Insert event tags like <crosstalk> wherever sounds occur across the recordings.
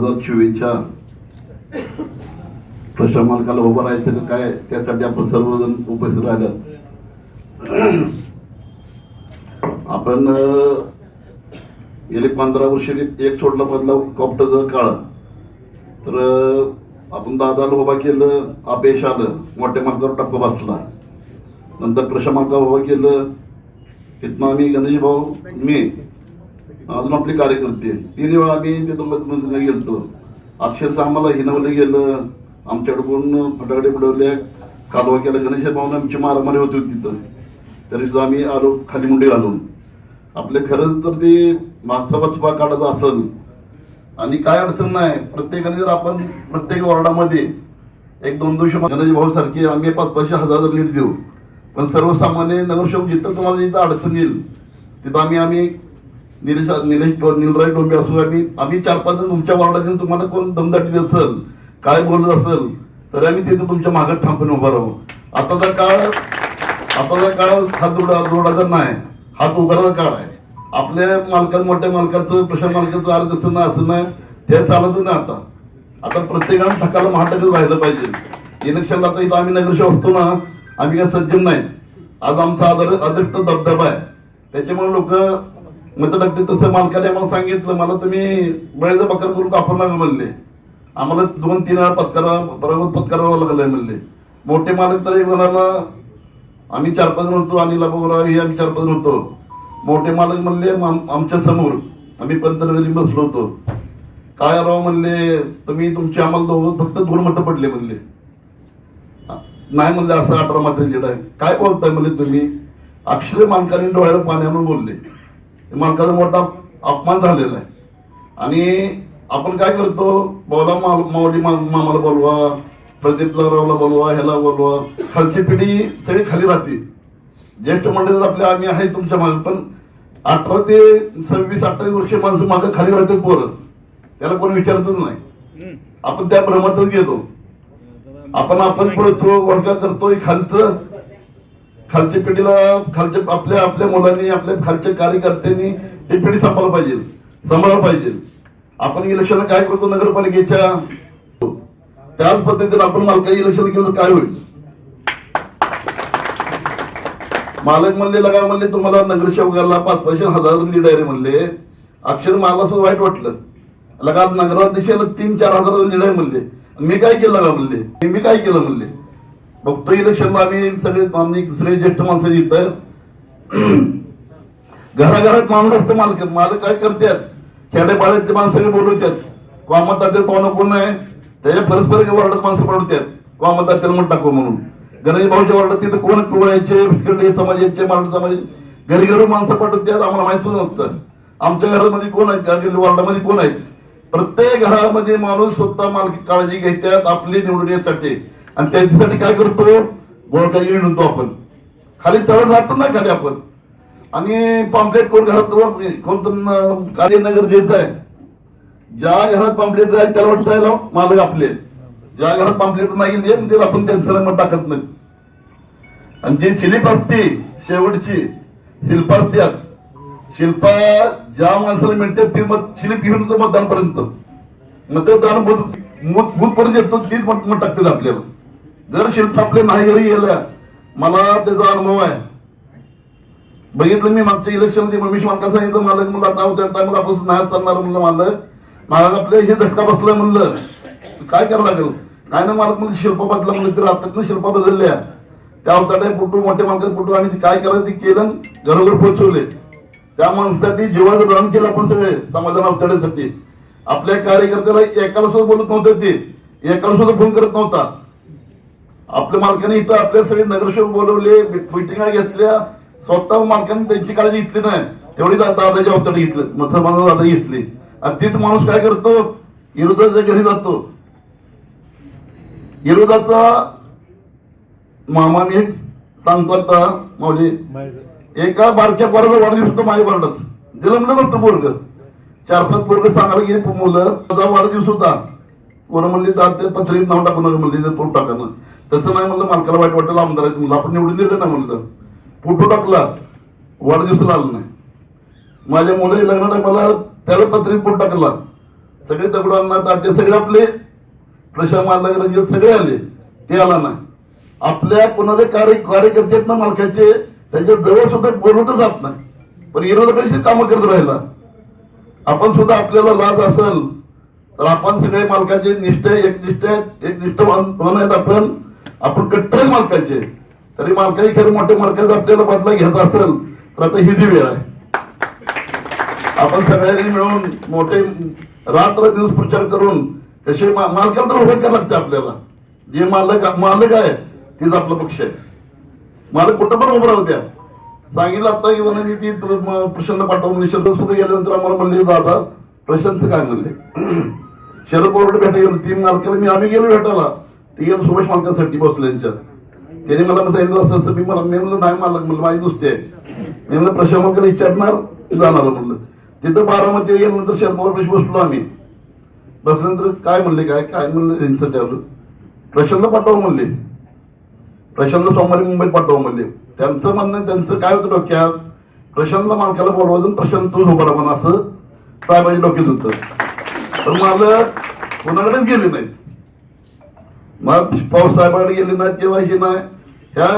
हजार चोवीसच्या मालकाला उभं राहायचं का काय त्यासाठी आपण सर्वजण उपस्थित राहिलं आपण गेली पंधरा वर्ष एक सोडला मधला कॉप्टरचा काळ. तर आपण दादाला उभा केलं अपयश आलं मोठ्या मार्गावर टप्पा बसला. नंतर प्रशासनाला उभा केलं तिथनं आम्ही गणेश भाऊ मी अजून आपले कार्यकर्ते तीन वेळा आम्ही तिथं मतमंत्रीला गेलतो. अक्षरशः आम्हाला हिनवलं गेलं. आमच्याकडून फटाकडे बुडवल्या कालवा केला. गणेश भाऊन आमची मारामारी होती होती तिथं. तरी सुद्धा आम्ही आलो खाली मुंडी घालून. आपले खरंच तर ते मागचा वचपा काढत असेल. आणि काय अडचण नाही. प्रत्येकाने जर आपण प्रत्येक वॉर्डामध्ये एक दोन दिवशी गणेश भाऊ सारखे आम्ही पाच पाचशे हजार लीड देऊ. पण सर्वसामान्य नगरसेवक जिथं तुम्हाला जिथं अडचण येईल तिथं आम्ही आम्ही निलेश निलेश डो- निलराय डोंबे असू आम्ही आम्ही चार पाच जण तुमच्या वॉर्डात येऊन तुम्हाला कोण दमदाटी असेल काय बोलत असेल तर आम्ही तिथे तुमच्या मागात ठामपणे उभा राहू. आताचा काळ आताचा काळ हात जोडा जोडाचा नाही हात उघडाचा काळ आहे. आपल्या मालकात मोठ्या मालकाचं प्रशांत मालकाचं अर्ज असं नाही असं नाही ते चालत नाही आता. आता प्रत्येकानं ठकाला महाटकच राहिलं पाहिजे. इलेक्शनला आता इथं आम्ही नगरशी असतो ना आम्ही काय सज्जन नाही. आज आमचा आदर अतिरिक्त दबदबा आहे. त्याच्यामुळे लोक मग तर ते तसं मालकाने आम्हाला सांगितलं. मला तुम्ही बळीचा बकर करून कापू नका म्हणले. आम्हाला दोन तीन वेळा पत्कारा बरोबर पत्करावं लागलंय म्हणले. मोठे मालक तर एक जणाला आम्ही चार पाच जण होतो आणि बोगराव हे आम्ही चार पाच जण होतो. मोठे मालक म्हणले आमच्यासमोर आम्ही पंतनगरी बसलो होतो. काय राव? म्हणले तुम्ही तुमचे आम्हाला दोघं फक्त दोन मतं पडले म्हणले. नाही म्हणले असं अठरा मात्र लीड आहे काय बोलताय म्हणले तुम्ही? अक्षरे मालकाने डोळ्याला पाण्यावर बोलले. मालकाचा मोठा अपमान झालेला आहे. आणि आपण काय करतो? बोला माल माऊली मामाला बोलवा प्रदीप रावला बोलवा ह्याला बोलवा. खालची पिढी सगळी खाली राहते. ज्येष्ठ मंडळीत आपल्या आम्ही आहे तुमच्या मागे पण अठरा ते सव्वीस अठ्ठावीस वर्ष माणसं मागे खाली राहतात पोरं. त्याला कोणी विचारतच नाही. आपण त्या भ्रमातच गेलो. आपण आपण पळतो वडका करतोय खालचं. खालच्या पिढीला खालच्या आपल्या आपल्या मुलांनी आपल्या खालच्या कार्यकर्त्यांनी ही पिढी सांभाळलं पाहिजे सांभाळलं पाहिजे. आपण इलेक्शन काय करतो? नगरपालिकेच्या. त्याच पद्धतीने आपण मालकाही इलेक्शन केलं काय होईल? मालक म्हणले लगा म्हणले तुम्हाला नगरसेवकाला पाच पाचशे हजार लीड आहे रे म्हणले. अक्षर मला सुद्धा वाईट वाटलं. लगा नगराध्यक्षाला तीन चार हजार लीड आहे म्हणले. मी काय केलं लगा म्हणले? मी काय केलं म्हणले? बघतो इलेक्शनला आम्ही सगळे आम्ही सगळे ज्येष्ठ माणसं इथं घराघरात माणूस असतं मालक मालक काय करतात? खेड्यापाड्यात ते माणसं सगळे बोलवतात. वामताचे पाहुणं कोण आहे? त्याच्या परस्पर वार्डात माणसं पडवतात. वामदात्याला म्हणून टाकू म्हणून. गणेश भाऊच्या वार्डात तिथं कोण पिवळ्याचे भिटकरले समाजाचे मराठा समाज घरी घरी माणसं पाठवतात आम्हाला माहीत नसतं. आमच्या घरामध्ये कोण आहेत? वर्डामध्ये वार्डामध्ये कोण आहेत? प्रत्येक घरामध्ये माणूस स्वतः मालकी काळजी घेतात आपली निवडून येण्यासाठी. आणि त्यांच्यासाठी काय करतो? गोळका येऊन आपण. खाली तळ जातो ना खाली आपण. आणि पॉम्पलेट कोण घरात म्हणजे कोणतं कार्यनगर घ्यायचं आहे ज्या घरात पॉम्पलेट जाईल त्याला वाटतं मालक आपले. ज्या घरात पॉम्पलेट नाही गेले ते आपण त्यांचं नंबर टाकत नाही. आणि जी शिलीप असते शेवटची शिल्प असतात शिल्पा ज्या माणसाला मिळते ते मत शिलीप घेऊन येतो मतदानपर्यंत. मतदान बूथ मूत पर्यंत येतो तीच मत मत टाकतात आपल्याला जर शिल्प नाही घरी गेलं मला त्याचा अनुभव आहे. बघितलं मी मागच्या इलेक्शन मनीष मालका सांगितलं मालक म्हणलं आता होत्या टायमाला आपण नाही चालणार म्हणलं मालक. मालक आपल्या हे धक्का बसलाय म्हणलं. काय करावं लागेल? काय ना मालक म्हणजे शिल्प बदला म्हणलं तर आता शिल्पा बदलल्या. त्या अवताड्या फोटो मोठ्या मालकात फोटो आणि ते काय करायचं ते केलं घरोघर पोहोचवले. त्या माणसासाठी जीवाचं दान केलं आपण सगळे समाधान अवताड्यासाठी आपल्या कार्यकर्त्याला एकाला सुद्धा बोलत नव्हतं ते. एकाला सुद्धा फोन करत नव्हता. आपल्या मालकाने इथं आपल्या सगळे नगरसेवक बोलवले मिटिंगा घेतल्या. स्वतः मालकाने त्यांची काळजी घेतली नाही. तेवढी दा- दादाची अवतडे घेतलं. मुसलमान दादा घेतली. आणि तीच माणूस काय करतो? विरोधाच्या घरी जातो. विरोधाचा मामाने सांगतो आता माऊली. एका बारक्या पोराचा वाढदिवस होतो माझ्या वार्डात जन्मलं नव्हतं पोरग. चार पाच पोरग सांगायला गेली मुलं. माझा वाढदिवस होता. पोरं म्हणली तर ते पत्रिकेत नाव टाकू नका म्हणले ते फोटो टाका ना. तसं नाही म्हणलं मालकाला वाईट वाटेल आमदार आहेत म्हणलं आपण निवडून दिलं ना म्हणलं. फोटो टाकला वाढदिवसाला आला नाही. माझ्या मुलं लग्न मला त्याला पत्रिक फोटो टाकला. सगळे दगडांना त्याचे सगळे आपले प्रशांत मालक रंजित सगळे आले. ते आला नाही. आपल्या कोणाचे कार्य कार्यकर्ते आहेत ना मालकाचे त्यांच्या जवळ सुद्धा बोलवतच जात नाही. पण विरोधकांशी कामं करत राहिला. आपण सुद्धा आपल्याला लाज असेल तर आपण सगळे मालकाचे निष्ठे एकनिष्ठ एकनिष्ठ आहेत आपण. आपण कट्टर मालकाचे तरी मालकाही खरं मोठ्या मालकाचा आपल्याला बदला घ्यायचा असेल तर आता ही जी वेळ आहे. आपण सगळ्यांनी मिळून मोठे रात्र दिवस प्रचार करून कसे मा- मालकाला तर उभे करावं लागते आपल्याला. जे मालक मालक आहे तीच आपला पक्ष आहे. मालक कुठं पण उभं राहू द्या. सांगितलं आता की जणांनी ती प्रशांत पाठवून शरद सुद्धा गेल्यानंतर आम्हाला म्हणले दादा प्रशांत काय म्हणले? <clears throat> शरद पवार भेटायला गेलो. तीन मालकाला मी आम्ही गेलो भेटायला. ते गेलो सुभाष मालकासाठी बसल्यांच्या त्याने मला सांगितलं असं असं मी मला मी म्हणलं नाही मालक म्हणलं माझी नुसते आहे. मी म्हणलं प्रशांत मालकाला विचारणार जाणार म्हणलं. तिथं बारामती गेल्यानंतर शरद पवार पैसे बसलो आम्ही. बसल्यानंतर काय म्हणले काय काय म्हणलं यांचं ठेवलं प्रशांतला पाठवा म्हणले. प्रशांतला सोमवारी मुंबईत पाठवा म्हणले. त्यांचं म्हणणं त्यांचं काय होतं डोक्यात? प्रशांतला मालकाला बोलवायचं प्रशांत तूच उभा म्हणा असं साहेबांच्या डोक्यात होतं. तर मला कोणाकडेच गेले नाहीत. मग पवार गेले ना किंवा हे नाही ह्या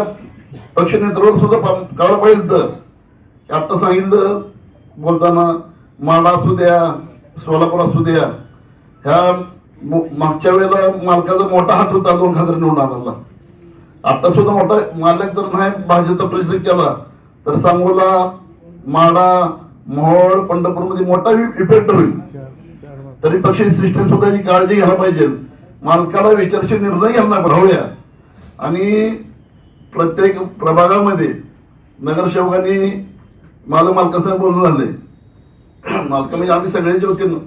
पक्ष सुद्धा काळ पाहिजे तर आता सांगितलं बोलताना माडा असू द्या सोलापूर असू द्या ह्या मागच्या वेळेला मालकाचा मोठा हात होता दोन खात्री निवडून आणायला आता सुद्धा मोठा मालक जर नाही भाजपचा प्रश्न केला तर सांगोला माडा मोहोळ पंढरपूरमध्ये मोठा इफेक्ट होईल तरी पक्ष सिस्टम सुद्धा ही काळजी घ्यायला पाहिजे मालकाला विचारशील निर्णय यांना राहूया आणि प्रत्येक प्रभागामध्ये नगरसेवकांनी माझं मालकासंग बोलून झालंय. मालका म्हणजे आम्ही सगळ्यांच्या वतीनं.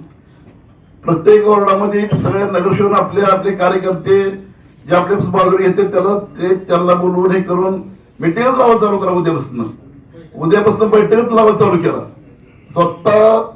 प्रत्येक वॉर्डामध्ये सगळे नगरसेवक आपले आपले कार्यकर्ते जे आपले बाजूला घेते त्याला ते त्यांना बोलवून हे करून मिटिंगच लावा चालू करा उद्यापासून. उद्यापासून बैठकच लावा चालू केला. स्वतः